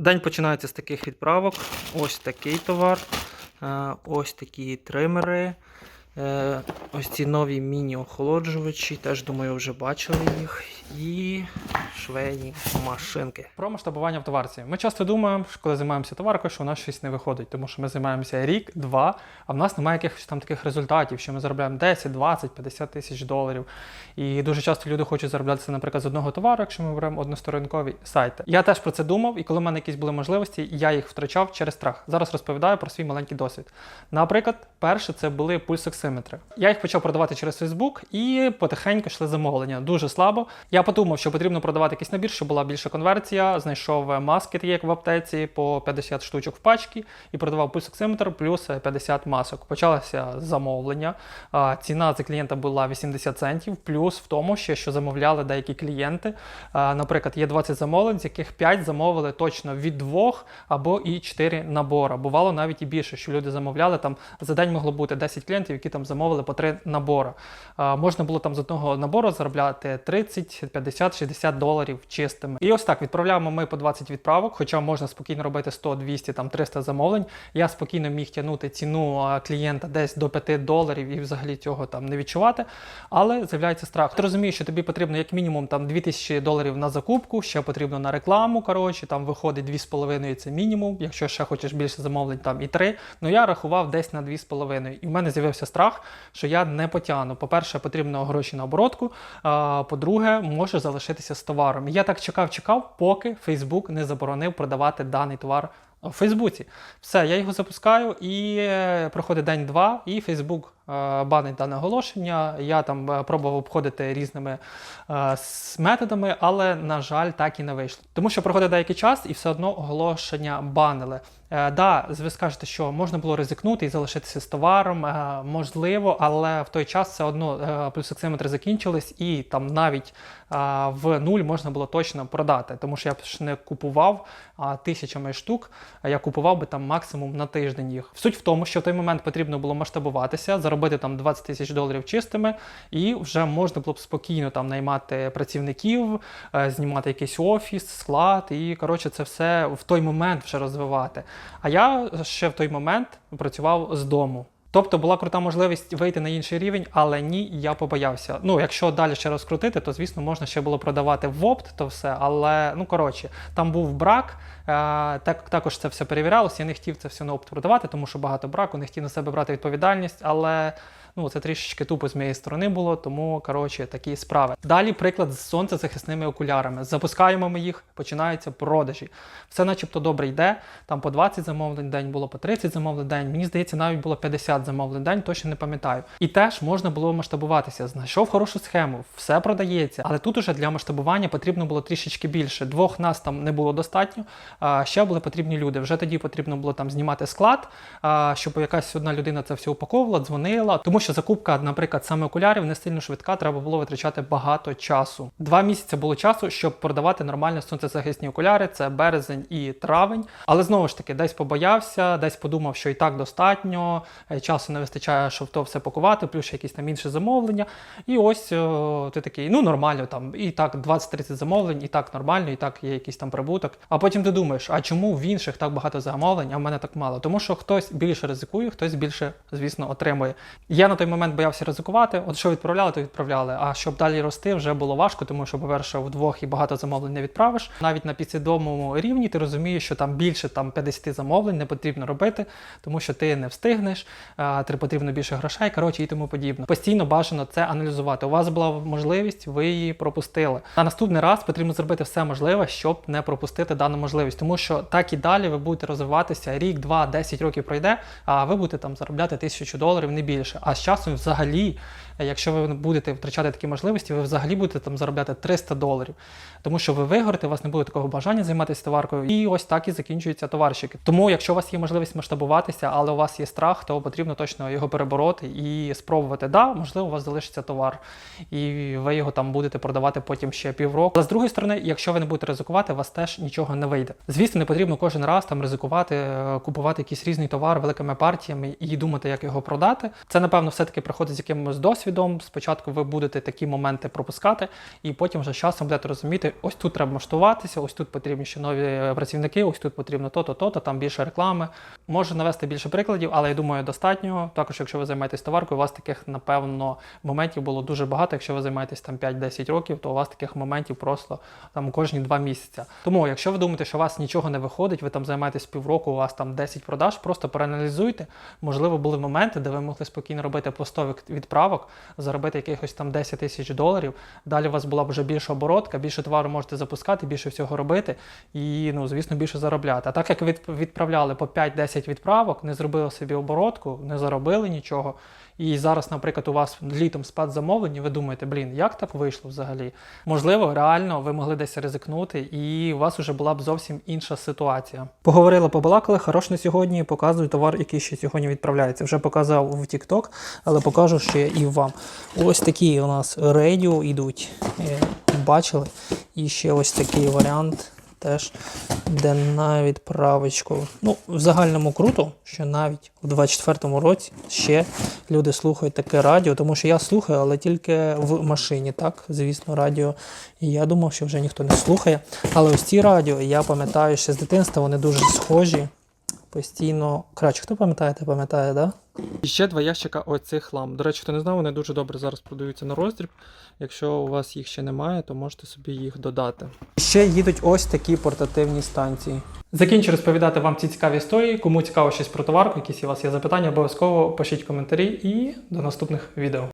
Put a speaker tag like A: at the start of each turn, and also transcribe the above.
A: День починається з таких відправок. Ось такий товар, е, ось такі тримери. Е, Ось ці нові міні-охолоджувачі, теж думаю, вже бачили їх. І швейні машинки.
B: Про масштабування в товарці. Ми часто думаємо, коли займаємося товаркою, що у нас щось не виходить, тому що ми займаємося рік, два, а в нас немає якихось там таких результатів, що ми заробляємо 10, 20, 50 тисяч доларів. І дуже часто люди хочуть заробляти це, наприклад, з одного товару, якщо ми беремо односторонкові сайти. Я теж про це думав, і коли в мене якісь були можливості, я їх втрачав через страх. Зараз розповідаю про свій маленький досвід. Наприклад, перше це були пульсоксиметри. Я їх почав продавати через Facebook і потихеньку йшли замовлення. Дуже слабо. Я подумав, що потрібно продавати якийсь набір, щоб була більша конверсія. Знайшов маски, такі як в аптеці, по 50 штучок в пачці, і продавав пульсоксиметр плюс 50 масок. Почалося замовлення. Ціна за клієнта була 80 центів. Плюс в тому, ще що замовляли деякі клієнти. Наприклад, є 20 замовлень, з яких 5 замовили точно від двох або і 4 набора. Бувало навіть і більше, що люди замовляли там за день могло бути 10 клієнтів, які там замовили по 3 набори. Можна було там з одного набору заробляти 30, 50, 60 доларів чистими. І ось так відправляємо ми по 20 відправок, хоча можна спокійно робити 100, 200, там 300 замовлень. Я спокійно міг тягнути ціну клієнта десь до 5 доларів і взагалі цього там не відчувати. Але з'являється страх. Ти розумієш, що тобі потрібно як мінімум там 2000 доларів на закупку, ще потрібно на рекламу. Коротше, там виходить 2,5 це мінімум. Якщо ще хочеш більше замовлень, там і 3. Ну я рахував десь на 2,5. І в мене з'явився страх, що я не потягну. По-перше, потрібно гроші на оборотку. А, по-друге, можу залишитися з товаром. Я так чекав, чекав, поки Facebook не заборонив продавати даний товар. У Фейсбуці. Все, я його запускаю, і е, проходить день-два, і Фейсбук банить дане оголошення. Я там е, пробував обходити різними е, методами, але, на жаль, так і не вийшло. Тому що проходить деякий час і все одно оголошення банили. Е, да, ви скажете, що можна було ризикнути і залишитися з товаром, е, можливо, але в той час все одно е, плюсоксиметри закінчились, і там навіть е, в нуль можна було точно продати, тому що я б ж не купував тисячами штук, я купував би там максимум на тиждень їх. Суть в тому, що в той момент потрібно було масштабуватися, заробити там 20 тисяч доларів чистими, і вже можна було б спокійно там наймати працівників, е, знімати якийсь офіс, склад, і коротше це все в той момент вже розвивати. А я ще в той момент працював з дому. Тобто була крута можливість вийти на інший рівень, але ні, я побоявся. Ну, якщо далі ще розкрутити, то звісно можна ще було продавати в опт, то все. Але ну коротше, там був брак. Е, так, також це все перевірялося. Я не хотів це все на опт продавати, тому що багато браку, не хотів на себе брати відповідальність, але. Ну, це трішечки тупо з моєї сторони було, тому коротше такі справи. Далі приклад з сонцезахисними окулярами. Запускаємо ми їх, починаються продажі. Все начебто добре йде. Там по 20 замовлень день було, по 30 замовлень день. Мені здається, навіть було 50 замовлень день, точно не пам'ятаю. І теж можна було масштабуватися. Знайшов хорошу схему, все продається. Але тут уже для масштабування потрібно було трішечки більше. Двох нас там не було достатньо. Ще були потрібні люди. Вже тоді потрібно було там знімати склад, щоб якась одна людина це все упаковувала, дзвонила. Тому що закупка, наприклад, саме окулярів не сильно швидка, треба було витрачати багато часу. Два місяці було часу, щоб продавати нормально сонцезахисні окуляри. Це березень і травень. Але знову ж таки, десь побоявся, десь подумав, що і так достатньо, е, часу не вистачає, щоб то все пакувати, плюс ще якісь там інші замовлення. І ось о, ти такий, ну нормально, там і так 20-30 замовлень, і так нормально, і так є якийсь там прибуток. А потім ти думаєш, а чому в інших так багато замовлень, а в мене так мало? Тому що хтось більше ризикує, хтось більше, звісно, отримує. Я на той момент боявся ризикувати. От що відправляли, то відправляли. А щоб далі рости, вже було важко, тому що, по-перше, вдвох і багато замовлень не відправиш. Навіть на підсвідомому рівні ти розумієш, що там більше там 50 замовлень не потрібно робити, тому що ти не встигнеш, ти потрібно більше грошей, коротше і тому подібне. Постійно бажано це аналізувати. У вас була можливість, ви її пропустили. На наступний раз потрібно зробити все можливе, щоб не пропустити дану можливість, тому що так і далі ви будете розвиватися рік, два, 10 років пройде, а ви будете там заробляти тисячу доларів не більше. А з часом взагалі, якщо ви будете втрачати такі можливості, ви взагалі будете там заробляти 300 доларів. Тому що ви вигорите, у вас не буде такого бажання займатися товаркою, і ось так і закінчуються товарщики. Тому, якщо у вас є можливість масштабуватися, але у вас є страх, то потрібно точно його перебороти і спробувати. Да, можливо, у вас залишиться товар, і ви його там будете продавати потім ще півроку. Але з другої сторони, якщо ви не будете ризикувати, у вас теж нічого не вийде. Звісно, не потрібно кожен раз там ризикувати, е, купувати якийсь різний товар великими партіями і думати, як його продати. Це напевно все-таки приходить з якимось досвідом. Спочатку ви будете такі моменти пропускати, і потім вже з часом будете розуміти, ось тут треба масштуватися, ось тут потрібні ще нові працівники, ось тут потрібно то-то, то-то, там більше реклами. Можу навести більше прикладів, але я думаю, достатньо. Також, якщо ви займаєтесь товаркою, у вас таких, напевно, моментів було дуже багато. Якщо ви займаєтесь там 5-10 років, то у вас таких моментів просто там кожні 2 місяці. Тому, якщо ви думаєте, що у вас нічого не виходить, ви там займаєтесь півроку, у вас там 10 продаж, просто проаналізуйте. Можливо, були моменти, де ви могли спокійно робити постових відправок, заробити якихось там 10 тисяч доларів. Далі у вас була б вже більша оборотка, більше товару можете запускати, більше всього робити і, ну, звісно, більше заробляти. А так як відправляли по 5-10 відправок, не зробили собі оборотку, не заробили нічого. І зараз, наприклад, у вас літом спад замовлень, ви думаєте, блін, як так вийшло взагалі? Можливо, реально ви могли десь ризикнути, і у вас вже була б зовсім інша ситуація. Поговорили, побалакали, хорош на сьогодні. Показую товар, який ще сьогодні відправляється. Вже показав в TikTok, але покажу ще і вам. Ось такі у нас радіо йдуть. Е, Бачили? І ще ось такий варіант. Теж де на відправочку. Ну, в загальному круто, що навіть у 24-му році ще люди слухають таке радіо, тому що я слухаю, але тільки в машині, так, звісно, радіо. І я думав, що вже ніхто не слухає. Але ось ці радіо, я пам'ятаю ще з дитинства, вони дуже схожі. Постійно. Краще, хто пам'ятає, те пам'ятає, да? І ще два ящика оцих ламп. До речі, хто не знав, вони дуже добре зараз продаються на роздріб. Якщо у вас їх ще немає, то можете собі їх додати. Ще їдуть ось такі портативні станції. Закінчу розповідати вам ці цікаві історії. Кому цікаво щось про товарку, якісь у вас є запитання, обов'язково пишіть коментарі і до наступних відео.